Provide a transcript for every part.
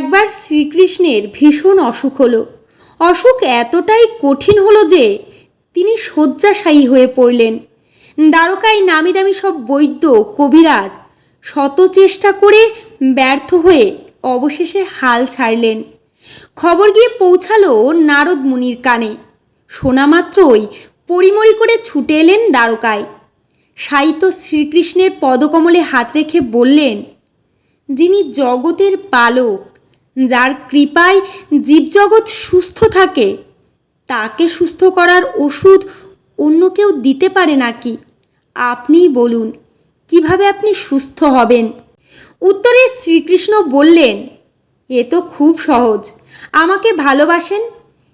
একবার শ্রীকৃষ্ণের ভীষণ অসুখ হলো। অসুখ এতটাই কঠিন হলো যে তিনি শয্যাশায়ী হয়ে পড়লেন। দ্বারকায় নামি দামি সব বৈদ্য, কবিরাজ শত চেষ্টা করে ব্যর্থ হয়ে অবশেষে হাল ছাড়লেন। খবর গিয়ে পৌঁছালো নারদ মুনির কানে। শোনা মাত্রই পরিমরি করে ছুটে এলেন দ্বারকায়। সাহিত্য শ্রীকৃষ্ণের পদকমলে হাত রেখে বললেন, যিনি জগতের পালক যার কৃপায় জীবজগৎ সুস্থ থাকে, তাকে সুস্থ করার ওষুধ অন্য কেউ দিতে পারে নাকি? আপনিই বলুন, কীভাবে আপনি সুস্থ হবেন? উত্তরে শ্রীকৃষ্ণ বললেন, এ তো খুব সহজ। আমাকে ভালোবাসেন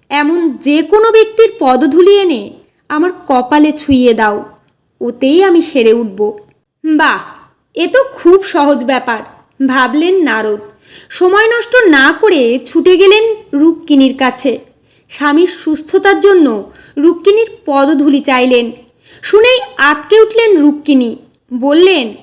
এমন যে কোনো ব্যক্তির পদধূলি এনে আমার কপালে ছুঁয়ে দাও, ওতেই আমি সেরে উঠব। বাহ, এ তো খুব সহজ ব্যাপার। ভাবলেন নারদ। সময় নষ্ট না করে ছুটে গেলেন রুক্মিণীর কাছে। স্বামীর সুস্থতার জন্য রুক্মিণীর পদধূলি চাইলেন। শুনেই আতকে উঠলেন রুক্মিণী। বললেন,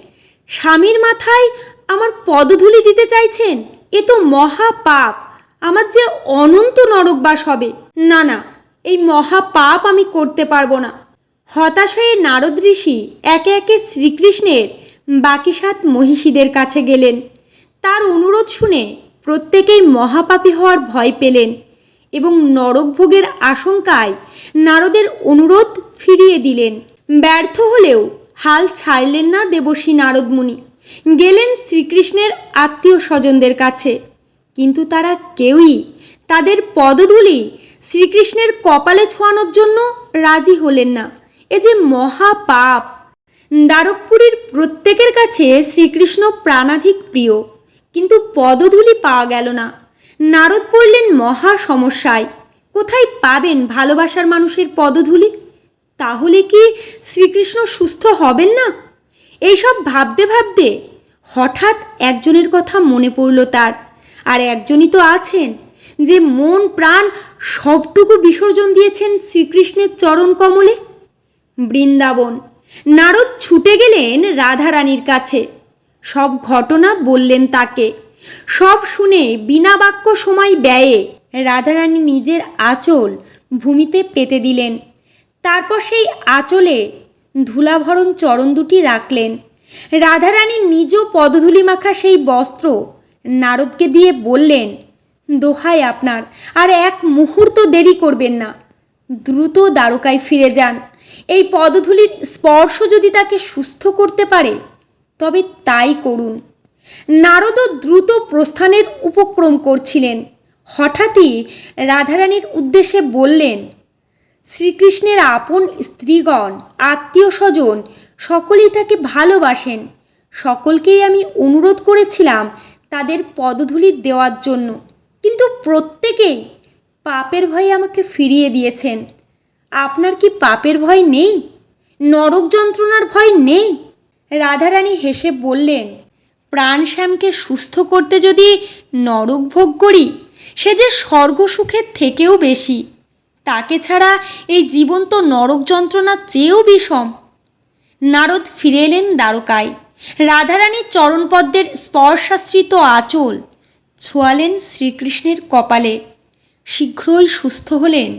স্বামীর মাথায় আমার পদধূলি দিতে চাইছেন? এ তো মহাপাপ। আমার যে অনন্ত নরকবাস হবে। না না, এই মহা পাপ আমি করতে পারব না। হতাশ হয়ে নারদ ঋষি একে একে শ্রীকৃষ্ণের বাকি সাত মহিষীদের কাছে গেলেন। তার অনুরোধ শুনে প্রত্যেকেই মহাপাপী হওয়ার ভয় পেলেন এবং নরকভোগের আশঙ্কায় নারদের অনুরোধ ফিরিয়ে দিলেন। ব্যর্থ হলেও হাল ছাড়লেন না দেবশ্রী নারদমুনি। গেলেন শ্রীকৃষ্ণের আত্মীয় স্বজনদের কাছে। কিন্তু তারা কেউই তাদের পদধূলি শ্রীকৃষ্ণের কপালে ছোঁয়ানোর জন্য রাজি হলেন না। এ যে মহা পাপ দ্বারকপুরীর প্রত্যেকের কাছে শ্রীকৃষ্ণ প্রাণাধিক প্রিয়। কিন্তু পদধূলি পাওয়া গেল না। নারদ পড়লেন মহা সমস্যায়। কোথায় পাবেন ভালোবাসার মানুষের পদধূলি? তাহলে কি শ্রীকৃষ্ণ সুস্থ হবেন না? এইসব ভাবতে ভাবতে হঠাৎ একজনের কথা মনে পড়ল তার। আর একজনই তো আছেন, যে মন প্রাণ সবটুকু বিসর্জন দিয়েছেন শ্রীকৃষ্ণের চরণ কমলে বৃন্দাবন। নারদ ছুটে গেলেন রাধারানীর কাছে। সব ঘটনা বললেন তাকে। সব শুনে বিনা বাক্য সময় ব্যয়ে রাধারানী নিজের আঁচল ভূমিতে পেতে দিলেন। তারপর সেই আঁচলে ধুলাভরণ চরণ দুটি রাখলেন। রাধারানী নিজ পদধূলি মাখা সেই বস্ত্র নারদকে দিয়ে বললেন, দোহাই আপনার, আর এক মুহূর্ত দেরি করবেন না। দ্রুত দ্বারকায় ফিরে যান। এই পদধূলির স্পর্শ যদি তাকে সুস্থ করতে পারে, তবে তাই করুন। নারদও দ্রুত প্রস্থানের উপক্রম করছিলেন। হঠাৎই রাধারানীর উদ্দেশ্যে বললেন, শ্রীকৃষ্ণের আপন স্ত্রীগণ আত্মীয় স্বজন সকলেই তাকে ভালোবাসেন। সকলকেই আমি অনুরোধ করেছিলাম তাদের পদধূলি দেওয়ার জন্য। কিন্তু প্রত্যেকেই পাপের ভয়ে আমাকে ফিরিয়ে দিয়েছেন। আপনার কি পাপের ভয় নেই? নরক যন্ত্রণার ভয় নেই? রাধারানী হেসে বললেন প্রাণশ্যামকে সুস্থ করতে যদি নরক ভোগ করি, সে যে স্বর্গ সুখের থেকেও বেশি। তাকে ছাড়া এই জীবন তো নরক যন্ত্রণার চেয়েও বিষম। নারদ ফিরে এলেন দ্বারকায়। রাধারানীর চরণপদ্মের স্পর্শাশ্রিত আঁচল ছোঁয়ালেন শ্রীকৃষ্ণের কপালে। শীঘ্রই সুস্থ হলেন।